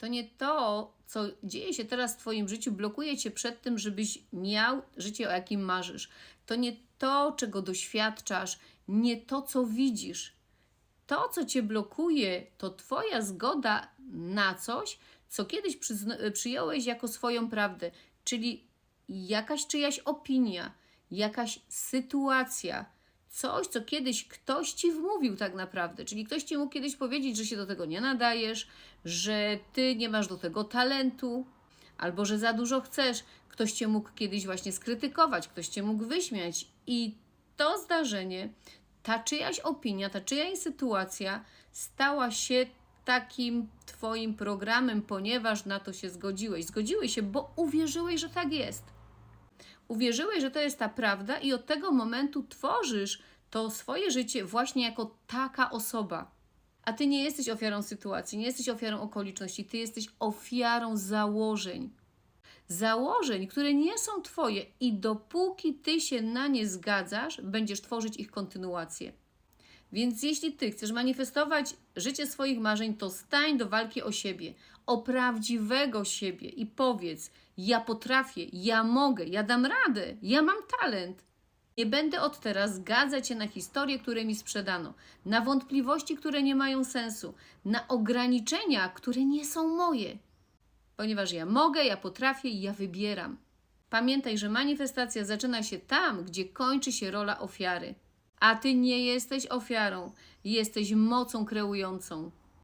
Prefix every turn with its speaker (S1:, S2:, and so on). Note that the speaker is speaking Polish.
S1: To nie to, co dzieje się teraz w Twoim życiu, blokuje Cię przed tym, żebyś miał życie, o jakim marzysz. To nie to, czego doświadczasz, nie to, co widzisz. To, co Cię blokuje, to Twoja zgoda na coś, co kiedyś przyjąłeś jako swoją prawdę, czyli jakaś czyjaś opinia, jakaś sytuacja, coś, co kiedyś ktoś ci wmówił tak naprawdę. Czyli ktoś ci mógł kiedyś powiedzieć, że się do tego nie nadajesz, że ty nie masz do tego talentu, albo że za dużo chcesz. Ktoś cię mógł kiedyś właśnie skrytykować, ktoś cię mógł wyśmiać. I to zdarzenie, ta czyjaś opinia, ta czyjaś sytuacja stała się takim Twoim programem, ponieważ na to się zgodziłeś. Zgodziłeś się, bo uwierzyłeś, że tak jest. Uwierzyłeś, że to jest ta prawda, i od tego momentu tworzysz to swoje życie właśnie jako taka osoba. A ty nie jesteś ofiarą sytuacji, nie jesteś ofiarą okoliczności, ty jesteś ofiarą założeń. Założeń, które nie są twoje, i dopóki ty się na nie zgadzasz, będziesz tworzyć ich kontynuację. Więc jeśli ty chcesz manifestować życie swoich marzeń, to stań do walki o siebie, o prawdziwego siebie i powiedz: Ja potrafię, ja mogę, ja dam radę, ja mam talent. Nie będę od teraz zgadzać się na historie, które mi sprzedano, na wątpliwości, które nie mają sensu, na ograniczenia, które nie są moje. Ponieważ ja mogę, ja potrafię i ja wybieram. Pamiętaj, że manifestacja zaczyna się tam, gdzie kończy się rola ofiary. A ty nie jesteś ofiarą, jesteś mocą kreującą.